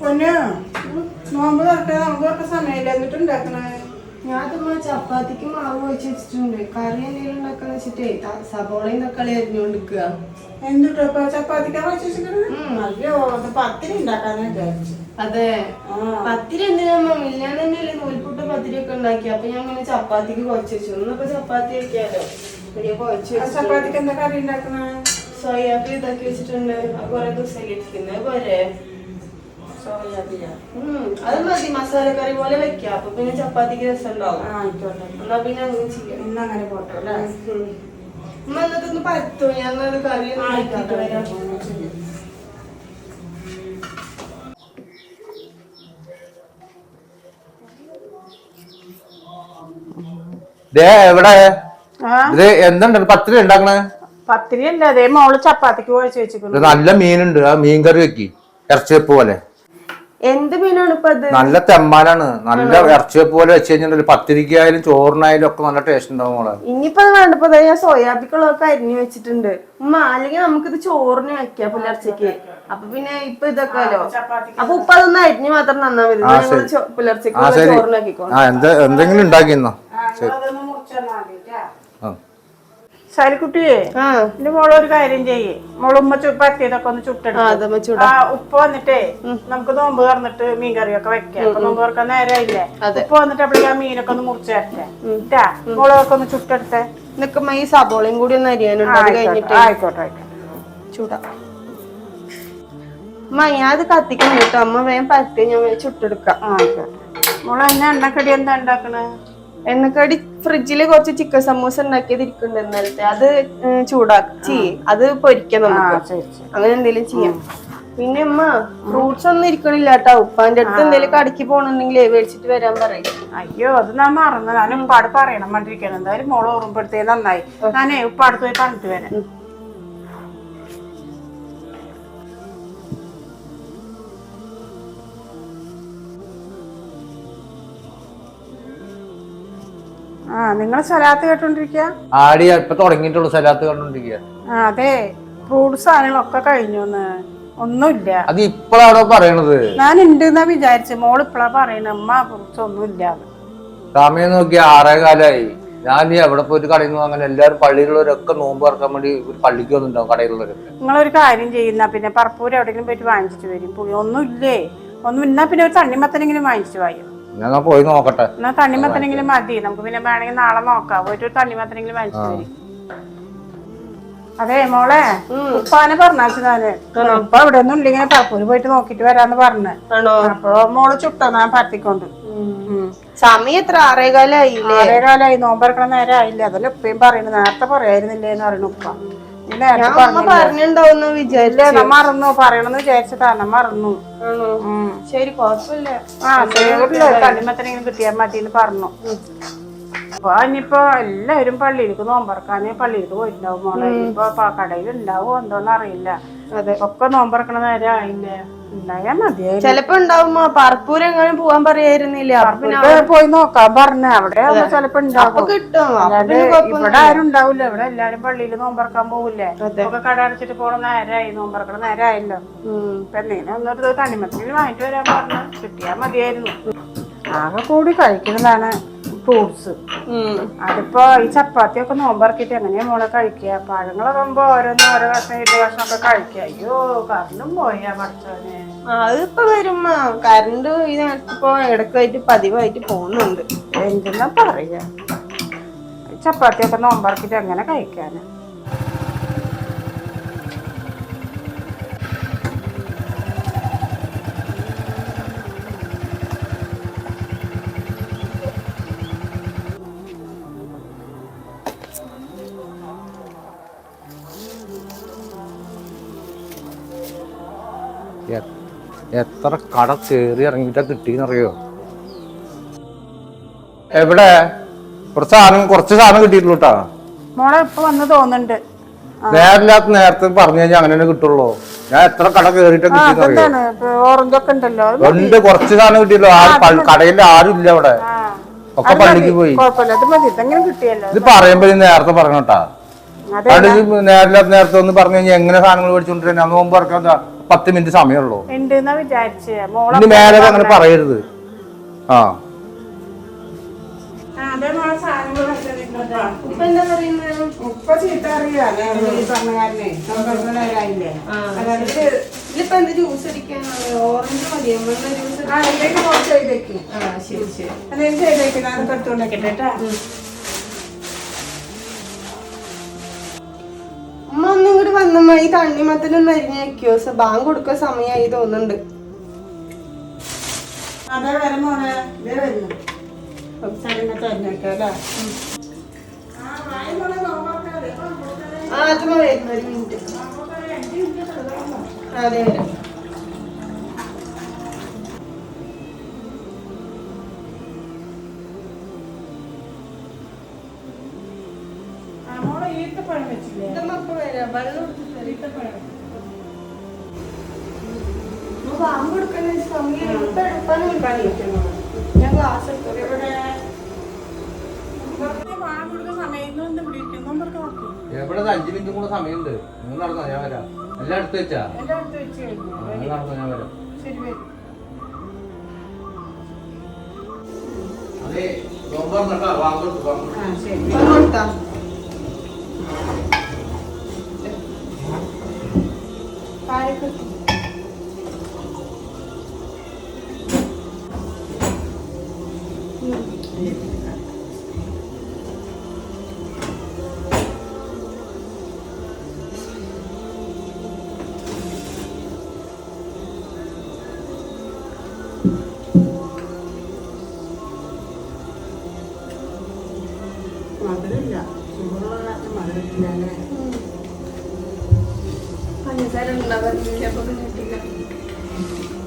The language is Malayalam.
പൊന്നു നോമ്പ് തുറക്കേ നമുക്ക് സമയമില്ല? എന്നിട്ട് ഉണ്ടാക്കണേ? ഞാൻ തുമ്മ ചപ്പാത്തിക്ക് മാവ് ഒഴിച്ച് വെച്ചിട്ടുണ്ട്. കറി എന്തെങ്കിലും ഉണ്ടാക്കാന്ന് വെച്ചിട്ടേ സബോളയും തക്കാളി അരിഞ്ഞുകൊണ്ടിരിക്കുക എന്തുട്ടോ ചപ്പാത്തിക്കാ അയ്യോ പത്തിരി ഉണ്ടാക്കാന്ന് വിചാരിച്ചു. അതെ. പത്തിരി എന്തിനാ മില്ലാൻ തന്നെയല്ലേ നൂൽപുട്ട് പത്തിരി ഒക്കെ ഉണ്ടാക്കി അപ്പൊ ഞാൻ ഇങ്ങനെ ചപ്പാത്തിക്ക് കുഴച്ച് വെച്ചു. ഒന്നിപ്പോ ചപ്പാത്തി വെക്കാലോ ഞാൻ ചപ്പാത്തിക്ക് എന്താ കറി ഉണ്ടാക്കണേ? സോയാബീൻ ഇതാക്കി വെച്ചിട്ടുണ്ട്. അത് കുറെ ദിവസമായി ഇരിക്കുന്നത് പോരെ? അത് മതി. മസാല കറി പോലെ വെക്കാം. അപ്പൊ പിന്നെ ചപ്പാത്തിക്ക് രസം ഉണ്ടാവും എന്നാ പിന്നെ അങ്ങനെ ചെയ്യാം. ഇന്ന് അങ്ങനെ പോട്ടെ. ഉമ്മ എന്നിട്ടൊന്ന് പരത്തോ. ഞാൻ കറി എവിടെ? ഇത് എന്തുണ്ട്? പത്തിരി ഉണ്ടാക്കണേ? പത്തിരി അല്ല അതേ മോൾ ചപ്പാത്തിക്ക് കുഴച്ച് ഇത് വെച്ചിരിക്കുന്നു നല്ല മീനുണ്ട് ആ മീൻ കറി വെക്കി ഇറച്ചി വെപ്പ് പോലെ. എന്ത് മീനാണ് ഇപ്പൊ അത് നല്ല തെമ്മാനാണ് നല്ല ഇറച്ചി വെപ്പ് പോലെ വെച്ച് കഴിഞ്ഞാൽ പത്തിരിക്കായാലും ചോറിനായാലും ഒക്കെ നല്ല ടേസ്റ്റ് ഉണ്ടാവും മോളെ. ഇനിയിപ്പോ അത് ദേ ഞാൻ സോയാബിക്കുള്ളതൊക്കെ അരിഞ്ഞു വെച്ചിട്ടുണ്ട്. ഉമ്മ അല്ലെങ്കിൽ നമുക്കിത് ചോറിന് വെക്കാം പുലർച്ചയ്ക്ക് അപ്പൊ പിന്നെ ഇപ്പൊ ഇതൊക്കെയല്ലോ അപ്പൊ ഉപ്പ അതൊന്ന് അരിഞ്ഞു മാത്രം നന്നാ മതി. ആ, ഞങ്ങൾ ശരി. ചോ- പുലർച്ചയ്ക്ക് ആ ശരി. ചോറിനാക്കിക്കോ ആ എന്താ എന്തെങ്കിലും ഉണ്ടാക്കിന്നോ? ആ ആ. എന്റെ മോൾ ഒരു കാര്യം ചെയ്യേ. മോൾ ഉമ്മ ചു- പറ്റിയതൊക്കെ ഒന്ന് ചുട്ടെടുക്കും. ആ ഉപ്പ് വന്നിട്ടേ നമുക്ക് നോമ്പ് തുറന്നിട്ട് മീൻ കറിയൊക്കെ വെക്കാം നോമ്പ് തുറക്കാൻ നേരമില്ലേ. ഉപ്പ് വന്നിട്ട് അപ്പോഴേക്കും ആ മീനൊക്കെ ഒന്ന് മുറിച്ച് തരട്ടെ മോളൊക്കെ ഒന്ന് ചുട്ടെടുത്തേ. നിക്കുമ്പോ ഈ സബോളയും കൂടി ഒന്ന് അരിയാനുണ്ട്? ആയിക്കോട്ടെ കഴിഞ്ഞിട്ട്. ആയിക്കോട്ടെ ആയിക്കോട്ടെ. ചൂട. അമ്മ ഞാൻ അത് കത്തിക്കണം കേട്ടോ. അമ്മ വേഗം പരത്തി ഞാൻ ചുട്ടെടുക്കാം. മോൾ എന്നെ എണ്ണക്കടി എന്താ ഉണ്ടാക്കണേ? എണ്ണക്കടി ഫ്രിഡ്ജിൽ കുറച്ച് ചിക്കൻ സമൂസ ഉണ്ടാക്കിയത് ഇരിക്കുന്നുണ്ട് ഇന്നലത്തെ. അത് ചൂടാക്കി. അത് പൊരിക്കണം നമുക്ക്. അങ്ങനെ എന്തെങ്കിലും ചെയ്യാം. പിന്നെ അമ്മ ഫ്രൂട്ട്സ് ഒന്നും ഇരിക്കണില്ല കേട്ടോ ഉപ്പാന്റെ അടുത്ത് എന്തെങ്കിലും കടക്കി പോണെന്നുണ്ടെങ്കിൽ മേടിച്ചിട്ട് വരാൻ പറയും. അയ്യോ അത് ഞാൻ മറന്നു. ഞാൻ ഉപ്പാട് പറയണം. മണ്ടിരിക്കണം എന്തായാലും മോൾ ഓർമ്മപ്പെടുത്തേ നന്നായി. ഞാനേ ഉപ്പാടത്ത് പോയി പറഞ്ഞിട്ട് വരാം. ആ നിങ്ങൾ സലാത്ത് കേട്ടോണ്ടിരിക്കുക ആടി ഇപ്പൊ തുടങ്ങിയിട്ടുള്ളൂ സലാത്ത് കണ്ടോണ്ടിരിക്കുക അതെ ഫ്രൂട്ട്സ് സാധനങ്ങളൊക്കെ കഴിഞ്ഞു ഒന്നുമില്ല. അത് ഇപ്പഴാണോ പറയണത്? ഞാൻ ഉണ്ട് എന്നാ വിചാരിച്ചു. മോൾ ഇപ്പഴാ പറയണ. അമ്മ ഫ്രൂട്ട്സ് ഒന്നുമില്ല സമയം നോക്കി ആറേ കാലായി. ഞാൻ നീ എവിടെ പോയിട്ട് കടയിൽ നിന്ന് അങ്ങനെ എല്ലാവരും പള്ളിയിലുള്ളവരൊക്കെ നോമ്പ് ഇറക്കാൻ വേണ്ടി ഒരു പള്ളിക്ക് വന്നിട്ടുണ്ടാവും കടയിലുള്ളവരൊക്കെ. നിങ്ങളൊരു കാര്യം ചെയ്യുന്ന. പിന്നെ പറപ്പൂര് എവിടെയെങ്കിലും പോയിട്ട് വാങ്ങിച്ചിട്ട് വരും. പുളി ഒന്നുമില്ലേ? ഒന്നും ഇന്നാ പിന്നെ ഒരു തണ്ണിമത്തനെങ്കിലും വാങ്ങിച്ചിട്ട് വായോ? ഞാൻ പോയി നോക്കട്ടെ. എന്നാ തണ്ണിമത്തനെങ്കിലും മതി. നമുക്ക് പിന്നെ വേണമെങ്കിൽ നാളെ നോക്കാം. പോയിട്ട് ഒരു തണ്ണിമത്തനെങ്കിലും വാങ്ങിച്ചിട്ട് വരും അതെ മോളെ ഉപ്പാനെ പറഞ്ഞു ഞാൻ. ഉപ്പ ഇവിടെ ഒന്നും ഇല്ല ഇങ്ങനെ പോയിട്ട് നോക്കിട്ട് വരാന്ന് പറഞ്ഞു. അപ്പൊ മോൾ ചുട്ടോ ഞാൻ പരത്തിക്കൊണ്ട്. സമയം എത്ര? ആറേകാലായില്ലേ? ആറേകാലായി നോമ്പറക്കണ നേരം ആയില്ല അതല്ല ഉപ്പയും പറയുന്നു നേരത്തെ പറയായിരുന്നില്ലേന്ന് പറയുന്നു ഉപ്പ. പറഞ്ഞിണ്ടാവുന്ന വിചാരിച്ചു. മറന്നു പറയണെന്ന് വിചാരിച്ചിട്ടാ ഞാൻ മറന്നു. ശരി കുഴപ്പമില്ല ആ തണ്ണിമത്തനെങ്കിലും കിട്ടിയാൽ മതി എന്ന് പറഞ്ഞു. അപ്പൊ ഇനിയിപ്പോ എല്ലാവരും പള്ളിയിലേക്ക് നോമ്പറക്കാന് പള്ളിയിലേക്ക് പോയിട്ടുണ്ടാവും മോളെ. ഇപ്പൊ കടയിൽ ഉണ്ടാവോ എന്തോന്നറിയില്ല. അതെ. ഒക്കെ നോമ്പറക്കണ നേരം ആയില്ലേ ചെലപ്പോ ഉണ്ടാവും പറപ്പൂര് എങ്ങനെ പോവാൻ പറയായിരുന്നില്ല? പോയി നോക്കാൻ പറഞ്ഞ. അവിടെ ചെലപ്പോ ഉണ്ടാവും. ഇവിടെ ആരും ഉണ്ടാവില്ല ഇവിടെ എല്ലാരും പള്ളിയിൽ നോമ്പറക്കാൻ പോവില്ലേ. ഒക്കെ കട അടച്ചിട്ട് പോണ നേരായി. നോമ്പറക്കണ നേരായല്ലോ. എന്തെങ്കിലും ഒന്നൊരു വാങ്ങിട്ട് വരാൻ പറഞ്ഞു. കിട്ടിയാ മതിയായിരുന്നു. ആകെ കൂടി കഴിക്കുന്നതാണ്. ഫ്രൂട്ട്സ്. അതിപ്പോ ഈ ചപ്പാത്തി ഒക്കെ നോമ്പറക്കിട്ട് എങ്ങനെയാ മോളെ കഴിക്കുക? പഴങ്ങളൊക്കെ ആകുമ്പോ ഓരോന്ന് ഓരോ കഷ്ണം ഇട്ട് കഷ്ണം ഒക്കെ കഴിക്കുക. അയ്യോ കറണ്ടും പോയാ പഠിച്ചോനെ അതിപ്പോ വരും. കറണ്ട് ഈ നേരത്ത് ഇടക്കായിട്ട് പതിവായിട്ട് പോകുന്നുണ്ട്. എന്തെന്നാ പറയാ? ചപ്പാത്തിയൊക്കെ ചപ്പാത്തി ഒക്കെ നോമ്പറക്കിട്ട് എങ്ങനെ കഴിക്കാന്? എത്ര കട കയറി ഇറങ്ങിയിട്ടാ കിട്ടിയെന്നറിയോ എവിടെ? കുറച്ച് സാധനം കുറച്ച് സാധനം കിട്ടിയിട്ടുള്ളൂ കേട്ടാ മോളെ ഇപ്പൊ വന്ന് തോന്നുന്നുണ്ട്. നേരില്ലാത്ത നേരത്തെ പറഞ്ഞു കഴിഞ്ഞാൽ അങ്ങനെ കിട്ടുള്ളൂ. ഞാൻ എത്ര കട അത് ഉണ്ട് കുറച്ച് സാധനം കിട്ടിയല്ലോ കടയിൽ ആരും ഇല്ല അവിടെ. ഒക്കെ പള്ളിക്ക് പോയി. ഇത് പറയുമ്പോ നേരത്തെ പറഞ്ഞോട്ടാ. നേരില്ലാത്ത നേരത്തെ ഒന്ന് പറഞ്ഞു കഴിഞ്ഞാൽ എങ്ങനെ സാധനങ്ങൾ മേടിച്ചോണ്ടിരുന്ന? നോമ്പ് ഇറക്കാൻ പത്ത് മിനിറ്റ് സമയമുള്ളൂ. ഉണ്ട് എന്നാ വിചാരിച്ചേ. മോളെ ഇനി മേലെ അങ്ങനെ പറയരുത്. ആ? ഉപ്പ ചീത്ത ഈ പറഞ്ഞകാരനെ അതായത് ഇതിപ്പോ എന്ത് ജ്യൂസ് അടിക്കാനാണ്? ഓറഞ്ച് മതി ജ്യൂസ് ആ ഇതിലേക്ക് കുറച്ച് ചെയ്തേക്ക്. ആ ശരി ശരി. ചെയ്തേക്ക്. കേട്ടാ. ഒന്നും ഈ തണ്ണിമത്തനൊന്ന് അരിഞ്ഞു വെക്കോ ബാങ്ക് കൊടുക്കാൻ സമയമായി തോന്നുന്നുണ്ട്. അതെ വരും ഇതേ വരുന്നു. ആ ഒരു മിനിറ്റ്. അതെ വരും ഈത്തപ്പഴം വെച്ചില്ലേ? ഇതുമ്മ ഇപ്പൊ വരാം വെള്ളം കൊടുത്തിട്ട് ഈത്തപ്പഴം ബാങ്ക് കൊടുക്കാൻ സമയം ഇപ്പൊ എടുക്കാനും കഴിക്കുന്നു ഞാൻ ക്ലാസ് എടുത്തു ഇവിടെ ഇവർക്ക് കൊടുക്കുന്ന സമയത്ത് ഒന്ന് പിടിക്കുന്നു ഇവർക്ക് നോക്കി എവിടെ അഞ്ചു മിനിറ്റ് കൂടെ സമയമുണ്ട്. നിങ്ങൾ നടന്നോ? ഞാൻ വരാം. എല്ലാം അടുത്ത് വെച്ചാ? എന്റെ അടുത്ത് വെച്ച് കഴിഞ്ഞു. നടന്നോ? ഞാൻ വരാം. ശരി വരും. അതെ നോമ്പ് തുറന്നിട്ടാ, വാങ്ങോട്ട് കൊടുത്തു, വാങ്ങ് കൊടുത്തു. ശരി ഒന്ന് കൊടുത്താ മധുരമില്ല അല്ലേ പഞ്ചസാര ഉണ്ടാകാറില്ല അപ്പൊ പിന്നെ കിട്ടില്ല ഇതിപ്പോ